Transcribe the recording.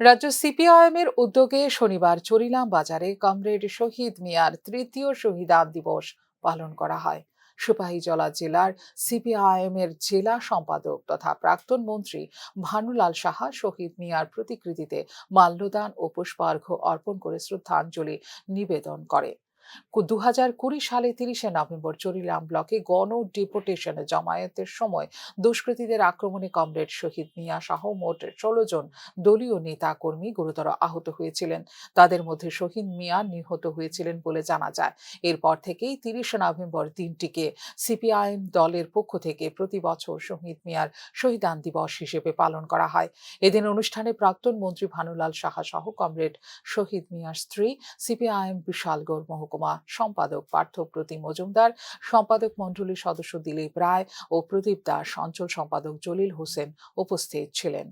রাজ্য সিপিআইএমের উদ্যোগে শনিবার চরিলাম বাজারে কমরেড শহীদ মিয়ার তৃতীয় শহীদান দিবস পালন করা হয়। সিপাহীজলা জেলার সিপিআইএম এর জেলা সম্পাদক তথা প্রাক্তন মন্ত্রী ভানুলাল সাহা শহীদ মিয়ার প্রতিকৃতিতে মাল্যদান ও পুষ্পার্ঘ্য অর্পণ করে শ্রদ্ধাঞ্জলি নিবেদন করে। দু হাজার কুড়ি সালে তিরিশে নভেম্বর চরিলাম ব্লকে গণ ডিপোটেশনে জমায়েতের সময় দুষ্কৃতীদের আক্রমণে কমরেড শহীদ মিয়া সহ মোট ষোলো জন দলীয় নেতা কর্মী গুরুতর আহত হয়েছিলেন। তাদের মধ্যে শহীদ মিয়া নিহত হয়েছিলেন বলে জানা যায়। এরপর থেকেই তিরিশে নভেম্বর দিনটিকে সিপিআইএম দলের পক্ষ থেকে প্রতি বছর শহীদ মিয়ার শহীদান দিবস হিসেবে পালন করা হয়। এদিন অনুষ্ঠানে প্রাক্তন মন্ত্রী ভানুলাল সাহা সহ কমরেড শহীদ মিয়ার স্ত্রী সিপিআইএম বিশালগড় মহকুমা সম্পাদক পার্থ প্রতিম মজুমদার, সম্পাদক মণ্ডলীর সদস্য দিলীপ রায় ও প্রদীপ দাস, অঞ্চল সম্পাদক জলিল হোসেন উপস্থিত ছিলেন।